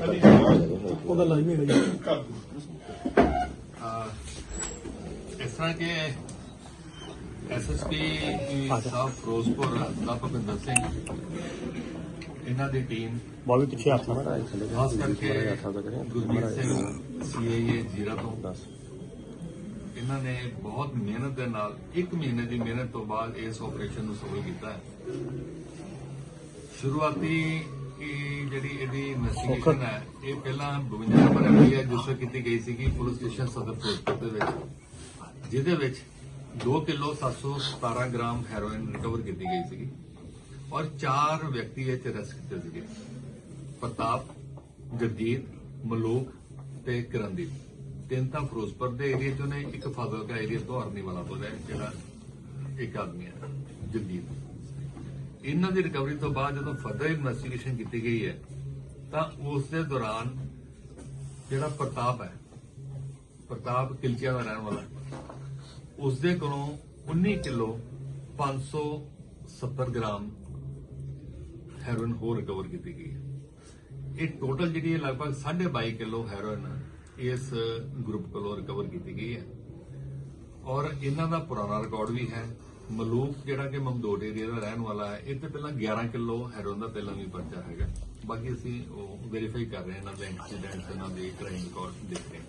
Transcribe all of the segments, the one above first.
ਉਹਦਾ ਲਾਈਵ ਹੈਗਾ ਜੀ ਇਸ ਤਰ੍ਹਾਂ ਕਿ ਐਸਐਸਪੀ ਸਾਹਿਬ ਫਿਰੋਜ਼ਪੁਰ ਦਾ ਭੁਪਿੰਦਰ ਸਿੰਘ ਇਹਨਾਂ ਦੀ ਟੀਮ ਬਾਬੀ ਪਿੱਛੇ ਹੱਥ ਨਾ ਖਾਸ ਕਰਕੇ ਗੁਰਮੀਤ ਸਿੰਘ ਸੀਏਏ ਜੀਰਾ ਤੋਂ ਇਹਨਾਂ ਨੇ ਬਹੁਤ ਮਿਹਨਤ ਦੇ ਨਾਲ 1 ਮਹੀਨੇ ਦੀ ਮਿਹਨਤ ਤੋਂ ਬਾਅਦ ਇਸ ਆਪਰੇਸ਼ਨ ਨੂੰ ਸਫਲ ਕੀਤਾ ਹੈ ਸ਼ੁਰੂਆਤੀ ਇਹ ਜਿਹੜੀ ਇਹਦੀ ਇਨਵੈਸਟੀਗੇਸ਼ਨ ਹੈ ਇਹ ਪਹਿਲਾਂ 52 ਨੰਬਰ ਐਫਆਈਆਰ ਰਜਿਸਟਰ ਕੀਤੀ ਗਈ ਸੀਗੀ ਪੁਲਿਸ ਸਟੇਸ਼ਨ ਸਦਰ ਫਿਰੋਜ਼ਪੁਰ ਦੇ ਵਿੱਚ। ਜਿਹਦੇ ਵਿੱਚ 2 ਕਿਲੋ 717 ਗ੍ਰਾਮ ਹੈਰੋਇਨ ਰਿਕਵਰ ਕੀਤੀ ਗਈ ਸੀਗੀ ਔਰ ਚਾਰ ਵਿਅਕਤੀ ਇਹ ਅਰੈਸਟ ਕੀਤੇ ਸੀਗੇ। ਪ੍ਰਤਾਪ ਜਗਜੀਤ ਮਲੂਕ ਤੇ ਕਰਨਦੀਪ। ਤਿੰਨ ਤਾਂ ਫਿਰੋਜ਼ਪੁਰ ਦੇ ਏਰੀਆ ਚੋਂ ਨੇ ਇੱਕ ਫਾਜ਼ਿਲਕਾ ਏਰੀਆ ਤੋਂ ਹਰਨੀ ਵਾਲਾ ਤੋਂ ਜਿਹੜਾ ਇੱਕ ਆਦਮੀ ਹੈ ਜਗਜੀਤ। ਇਹਨਾਂ ਦੀ ਰਿਕਵਰੀ ਤੋਂ ਬਾਅਦ ਜਦੋਂ ਫਰਦਰ ਇਨਵੈਸਟੀਗੇਸ਼ਨ ਕੀਤੀ ਗਈ ਹੈ ਤਾਂ ਉਸ ਦੇ ਦੌਰਾਨ ਜਿਹੜਾ ਪ੍ਰਤਾਪ ਹੈ ਪ੍ਰਤਾਪ ਕਿਲਚਿਆ ਦਾ ਰਹਿਣ ਵਾਲਾ ਹੈ, ਉਸ ਦੇ ਕੋਲੋਂ 19 ਕਿਲੋ 570 ਗ੍ਰਾਮ ਹੈਰੋਇਨ ਹੋਰ ਰਿਕਵਰ ਕੀਤੀ ਗਈ ਹੈ। ਇਹ ਟੋਟਲ ਜਿਹੜੀ ਹੈ ਲਗਭਗ 22.5 ਕਿਲੋ ਹੈਰੋਇਨ ਇਸ ਗਰੁੱਪ ਕੋਲੋਂ ਰਿਕਵਰ ਕੀਤੀ ਗਈ ਹੈ। ਔਰ ਇਹਨਾਂ ਦਾ ਪੁਰਾਣਾ ਰਿਕਾਰਡ ਵੀ ਹੈ ਮਲੂਕ ਜਿਹੜਾ ਕਿ ਮਮਦੋਟ ਏਰੀਆ ਦਾ ਰਹਿਣ ਵਾਲਾ ਹੈ, ਇਹ ਤੇ ਪਹਿਲਾਂ 11 ਕਿਲੋ ਹੈਰੋਇਨ ਦਾ ਪਹਿਲਾਂ ਵੀ ਪਰਚਾ ਹੈਗਾ। ਬਾਕੀ ਅਸੀਂ ਉਹ ਵੈਰੀਫਾਈ ਕਰ ਰਹੇ ਹਾਂ, ਇਹਨਾਂ ਦੇ ਐਕਸੀਡੈਂਟਸ ਇਹਨਾਂ ਦੇ ਕ੍ਰਾਈਮ ਰਿਕਾਰਡ ਦੇਖ ਰਹੇ ਹਾਂ।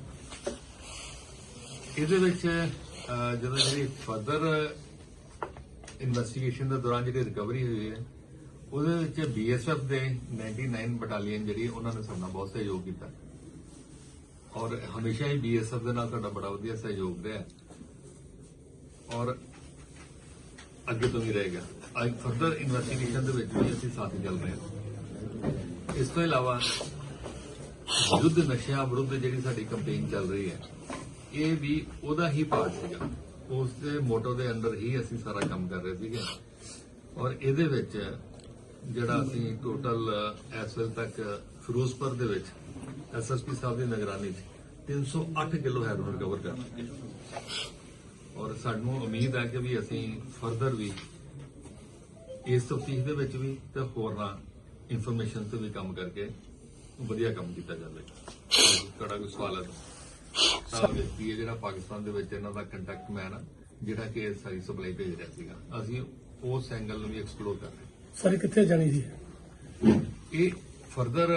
ਇਹਦੇ ਵਿੱਚ ਜਦੋਂ ਜਿਹੜੀ ਫਰਦਰ ਇਨਵੈਸਟੀਗੇਸ਼ਨ ਦੇ ਦੌਰਾਨ ਜਿਹੜੀ ਰਿਕਵਰੀ ਹੋਈ ਹੈ, ਉਹਦੇ ਵਿੱਚ ਬੀਐਸਐਫ ਦੇ 99 ਬਟਾਲੀਅਨ ਜਿਹੜੀ ਉਹਨਾਂ ਨੇ ਸਾਡਾ ਬਹੁਤ ਸਹਿਯੋਗ ਕੀਤਾ। ਔਰ ਹਮੇਸ਼ਾ ਹੀ ਬੀਐਸਐਫ ਦੇ ਨਾਲ ਸਾਡਾ ਬੜਾ ਵਧੀਆ ਸਹਿਯੋਗ ਰਿਹਾ। ਔਰ ਅੱਗੇ ਤੋਂ ਵੀ ਰਹੇਗਾ। ਅੱਜ ਫਰਦਰ ਇਨਵੈਸਟੀਗੇਸ਼ਨ ਦੇ ਵਿੱਚ ਵੀ ਅਸੀਂ ਸਾਥ ਚੱਲ ਰਹੇ ਹਾਂ। ਇਸ ਤੋਂ ਇਲਾਵਾ ਯੁੱਧ ਨਸ਼ਿਆਂ ਵਿਰੁੱਧ ਜਿਹੜੀ ਸਾਡੀ ਕੰਪੇਨ ਚੱਲ ਰਹੀ ਹੈ, ਇਹ ਵੀ ਉਹਦਾ ਹੀ ਪਾਰਟ ਸੀਗਾ। ਉਸ ਦੇ ਮੋਟੋ ਦੇ ਅੰਦਰ ਹੀ ਅਸੀਂ ਸਾਰਾ ਕੰਮ ਕਰ ਰਹੇ ਸੀਗੇ। ਔਰ ਇਹਦੇ ਵਿੱਚ ਜਿਹੜਾ ਅਸੀਂ ਟੋਟਲ ਇਸ ਵੇਲੇ ਤੱਕ ਫਿਰੋਜ਼ਪੁਰ ਦੇ ਵਿੱਚ ਐਸਐਸਪੀ ਸਾਹਿਬ ਦੀ ਨਿਗਰਾਨੀ 'ਚ 308 ਕਿਲੋ ਹੈਰੋਇਨ ਰਿਕਵਰ ਕਰ ਚੁੱਕੇ ਔਰ ਸਾਨੂੰ ਉਮੀਦ ਹੈ ਕਿ ਵੀ ਅਸੀਂ ਫਰਦਰ ਵੀ ਇਸ ਤਫਤੀਸ਼ ਦੇ ਵਿੱਚ ਵੀ ਤੇ ਹੋਰਨਾਂ ਇਨਫੋਰਮੇਸ਼ਨ ਤੇ ਵੀ ਕੰਮ ਕਰਕੇ ਵਧੀਆ ਕੰਮ ਕੀਤਾ ਜਾਵੇਗਾ ਤੁਹਾਡਾ ਕੋਈ ਸਵਾਲ ਹੈ ਤਾਂ ਵਿਅਕਤੀ ਹੈ ਜਿਹੜਾ ਪਾਕਿਸਤਾਨ ਦੇ ਵਿੱਚ ਇਹਨਾਂ ਦਾ ਕੰਟੈਕਟ ਮੈਨ ਆ ਜਿਹੜਾ ਕਿ ਸਾਰੀ ਸਪਲਾਈ ਭੇਜ ਰਿਹਾ ਸੀਗਾ। ਅਸੀਂ ਉਸ ਐਂਗਲ ਨੂੰ ਵੀ ਐਕਸਪਲੋਰ ਕਰ ਰਹੇ ਸਰ ਕਿੱਥੇ ਜਾਣੀ ਸੀ? ਇਹ ਫਰਦਰ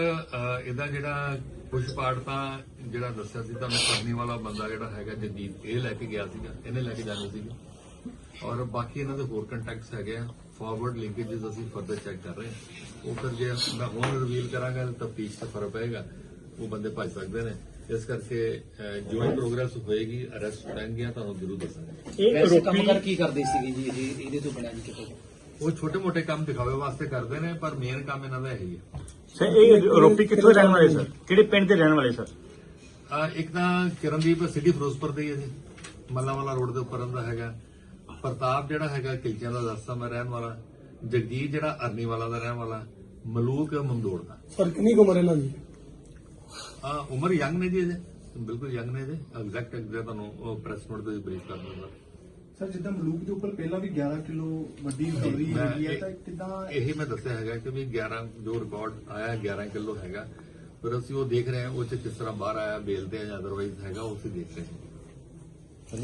ਇਹਦਾ ਜਿਹੜਾ ਕੁਝ ਪਾਰਟ ਤਾਂ ਜਿਹੜਾ ਦੱਸਿਆ ਸੀ ਤੁਹਾਨੂੰ ਕਰਨੀ ਵਾਲਾ ਬੰਦਾ ਜਿਹੜਾ ਹੈਗਾ ਜਗਦੀਪ ਇਹ ਲੈ ਕੇ ਗਿਆ ਸੀਗਾ ਇਹਨੇ ਲੈ ਕੇ ਜਾਣੀ ਸੀਗੀ। ਔਰ ਬਾਕੀ ਇਹਨਾਂ ਦੇ ਹੋਰ ਕੰਟੈਕਟਸ ਹੈਗੇ ਆ ਫਾਰਵਰਡ ਲਿੰਕੇजेस ਅਸੀਂ ਫਰਦਰ ਚੈੱਕ ਕਰ ਰਹੇ ਹਾਂ। ਉਹ ਫਿਰ ਜੇ ਮੈਂ ਹੁਣ ਰਿਵੀਲ ਕਰਾਂਗਾ ਤਾਂ ਤਫਤੀਸ਼ ਤੇ ਫ਼ਰਕ ਪਏਗਾ ਉਹ ਬੰਦੇ ਭੱਜ ਸਕਦੇ ਨੇ। ਇਸ ਕਰਕੇ ਜੋ ਪ੍ਰੋਗਰੈਸ ਹੋਏਗੀ ਅਰੈਸਟ ਹੋਣਗੀਆਂ ਤੁਹਾਨੂੰ ਜ਼ਰੂਰ ਦੱਸਾਂਗੇ। ਇਹ ਕੰਮ ਕਰ ਕੀ ਕਰਦੇ ਸੀਗੇ ਜੀ? ਇਹ ਇਹਦੇ ਤੋਂ ਬਣਿਆ ਜੀ ਕਿਤੇ? ਉਹ ਛੋਟੇ-ਮੋਟੇ ਕੰਮ ਦਿਖਾਵੇ ਵਾਸਤੇ ਕਰਦੇ ਨੇ ਪਰ ਮੇਨ ਕੰਮ ਇਹਨਾਂ ਦਾ ਇਹੀ ਹੈ। ਸਰ ਇਹ ਰੋਪੀ ਕਿੱਥੋਂ ਦੇ ਰਹਿਣ ਵਾਲੇ ਸਰ? ਕਿਹੜੇ ਪਿੰਡ ਦੇ ਰਹਿਣ ਵਾਲੇ ਸਰ? ਅਹ ਇੱਕ ਤਾਂ ਕਿਰਨਦੀਪ ਸਿਟੀ ਫਿਰੋਜ਼ਪੁਰ ਦੇ ਹੀ ਹੈ ਜੀ। ਮੱਲਾ ਵਾਲਾ ਰੋਡ ਦੇ ਉੱਪਰ ਰਹਿੰਦਾ ਹੈਗਾ। ਪ੍ਰਤਾਪ ਜਿਹੜਾ ਹੈਗਾ ਕਿਲਚਿਆਂ ਦਾ ਦੱਸਦਾ ਮੈਂ ਰਹਿਣ ਵਾਲਾ। ਜਗਜੀਤ ਜਿਹੜਾ ਅਰਨੀ ਵਾਲਾ ਦਾ ਰਹਿਣ ਵਾਲਾ ਮਲੂਕ ਮਮਦੋੜ ਦਾ। ਸਰ ਕਿੰਨੀ ਕੁ ਉਮਰ ਇਹਨਾਂ ਦੀ? ਆ ਉਮਰ ਯੰਗ ਨੇ ਜੀ ਇਹਦੇ ਬਿਲਕੁਲ ਯੰਗ ਨੇ ਇਹਦੇ ਐਗਜ਼ੈਕਟ ਐਗਜ਼ੈਕਟ ਤੁਹਾਨੂੰ ਪ੍ਰੈਸ ਨੋਟ ਤੇ ਬਰੀਫ ਕਰ ਦੂੰਗਾ ਸਰ ਜਿੱਦਾਂ ਮਲੂਕ ਦੇ ਉੱਪਰ ਪਹਿਲਾਂ ਵੀ 11 ਕਿਲੋ ਵੱਡੀ ਰਿਕਵਰੀ ਮੈਂ ਹੈਗੀ ਹੈ ਇਹ- ਤਾਂ ਕਿਦਾਂ ਇਹੀ ਮੈਂ ਦੱਸਿਆ ਹੈਗਾ ਕਿ ਵੀ 11 ਜੋ ਰਿਕਾਰਡ ਆਇਆ 11 ਕਿਲੋ ਹੈਗਾ। ਪਰ ਅਸੀਂ ਉਹ ਦੇਖ ਰਹੇ ਹਾਂ ਉਹ ਚ ਕਿਸ ਤਰ੍ਹਾਂ ਬਾਹਰ ਆਇਆ ਬੇਲ ਤੇ ਜਾਂ ਅਦਰਵਾਈਜ਼ ਹੈਗਾ ਉਹ ਅਸੀਂ ਦੇਖ ਰਹੇ ਹਾਂ।